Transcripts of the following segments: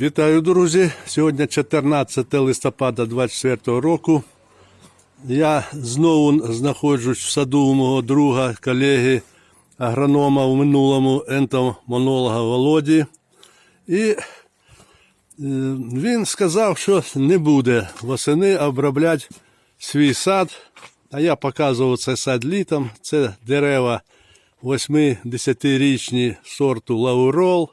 Вітаю, друзі! Сьогодні 14 листопада 24 року. Я знову знаходжусь в саду у мого друга, колеги, агронома в минулому ентомонолога Володі. І е, він сказав, що не буде восени обробляти свій сад. А я показував цей сад літом. Це дерева 8-10-річні сорту лаурол.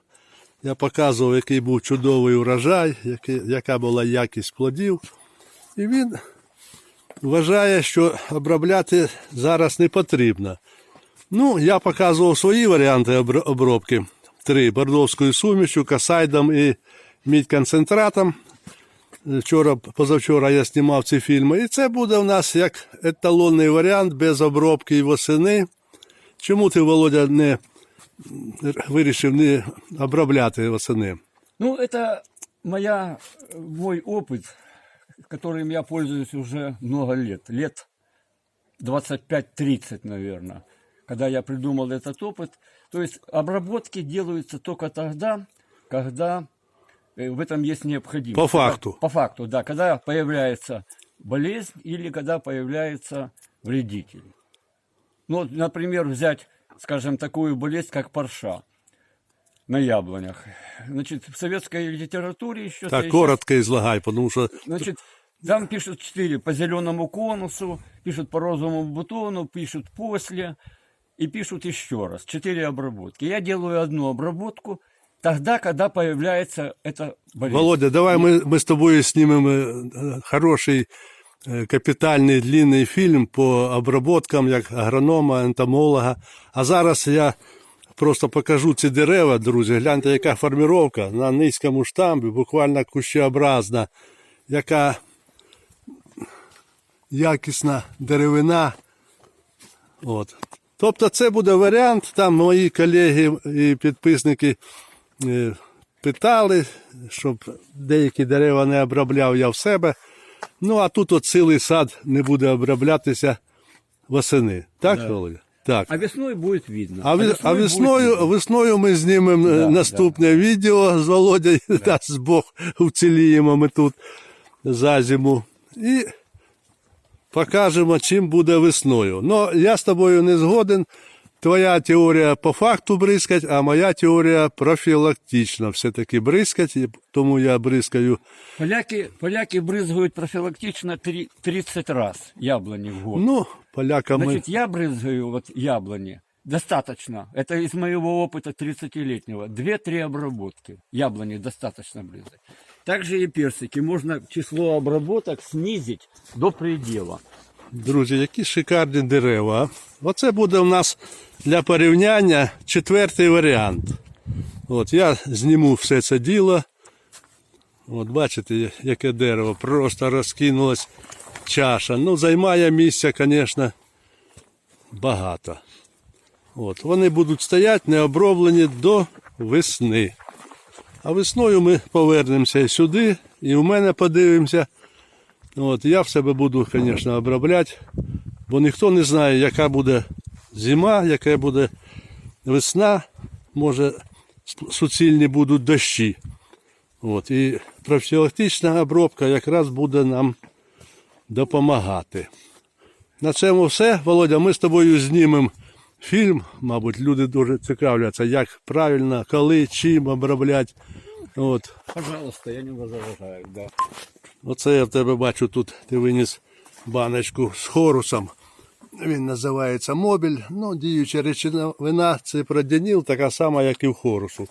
Я показував, який був чудовий урожай, яка була якість плодів. І він вважає, що обробляти зараз не потрібно. Ну, я показував свої варіанти обробки. Три бордовською сумішю, касайдом і мідь-концентратом. Вчора, позавчора я знімав ці фільми. І це буде у нас як еталонний варіант без обробки і восени. Чому ти, Володя, не вирішив не обробляти восени? Ну, это моя, мой опыт, которым я пользуюсь уже много лет. Лет 25-30, наверное, когда я придумал этот опыт. То есть обработки делаются только тогда, когда э, в этом есть необходимость. По факту. По факту, да. Когда появляется болезнь или когда появляется вредитель. Ну, например, взять, скажем, такую болезнь, как парша на яблонях. Значит, в советской литературе еще... Так, коротко излагай, тому що Значит, там пишут четыре по зеленому конусу, пишут по розовому бутону, пишут после и пишут еще раз. Четыре обработки. Я делаю одну обработку тогда, когда появляется эта болезнь. Володя, давай ми, ми з тобою знімемо е, хороший е, капітальний длинний фільм по обробкам як агронома, ентомолога. А зараз я просто покажу ці дерева, друзі. Гляньте, яка форміровка на низькому штамбі, буквально кущеобразна, яка якісна деревина. От. Тобто це буде варіант. Там мої колеги і підписники е, питали, щоб деякі дерева не обробляв я в себе. Ну, а тут от цілий сад не буде оброблятися восени. Так, Володя? Так. А весной будет видно. А, а весною, видно. весною ми знімемо е, Да, наступне відео з Володяю, дасть Бог вціліємо ми тут за зиму. І покажемо, чим буде весною. Ну, я з тобою не згоден Твоя теорія по факту бризкать, а моя теорія профілактична. Все-таки бризкать, і тому я бризкаю. Поляки, поляки брызгают профилактично три- 30 раз яблони в год. Ну, поляками. Значит, я брызгаю вот яблони. Достаточно. Это из моего опыта 30-летнего. Две-три обработки. Яблони достаточно брызгать. Также и персики. Можно число обработок снизить до предела. Друзі, які шикарні дерева. а? Оце буде у нас для порівняння четвертий варіант. От я зніму все це діло. От бачите, яке дерево просто розкинулась чаша. Ну, займає місця, звісно, багато. От, вони будуть стояти не оброблені до весни. А весною ми повернемося сюди, і у мене подивимося. От, я в себе буду, звісно, обробляти, бо ніхто не знає, яка буде зима, яка буде весна, може суцільні будуть дощі. От, і профілактична обробка якраз буде нам допомагати. На цьому все. Володя, ми з тобою знімемо фільм. Мабуть, люди дуже цікавляться, як правильно, коли, чим обробляти. От. Пожалуйста, я не возражаю. Да. Оце я в тебе бачу тут, ти виніс баночку з хорусом. Він називається мобіль. Ну, діюча речовина, це продяніл, така сама, як і в хорусу.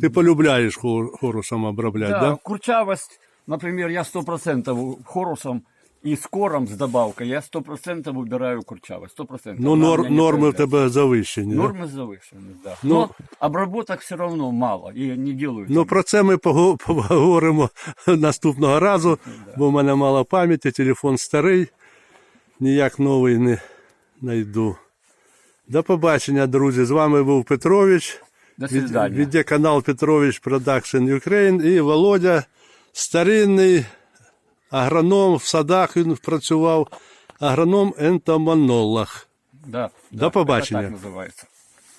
Ти полюбляєш хор- хорусом обробляти, Да, так? Да? курчавость, например, я 100% хорусом и с кором с добавкой, я 100% убираю курчавость. 100%. Ну, Она у нор, меня не норми в появляется. тебе завищені. Да? Нормы завышены, да. Ну- Но обработок все равно мало и не делают. Ну, про це ми пого- поговоримо наступного разу, бо в мене мало пам'яті, телефон старий, ніяк новий не знайду. До побачення, друзі. З вами був Петрович. До Від- свидания. Відеоканал Петрович Production Ukraine і Володя, старинний агроном в садах він працював, агроном ентомонолог. Да, До да, побачення. так называется.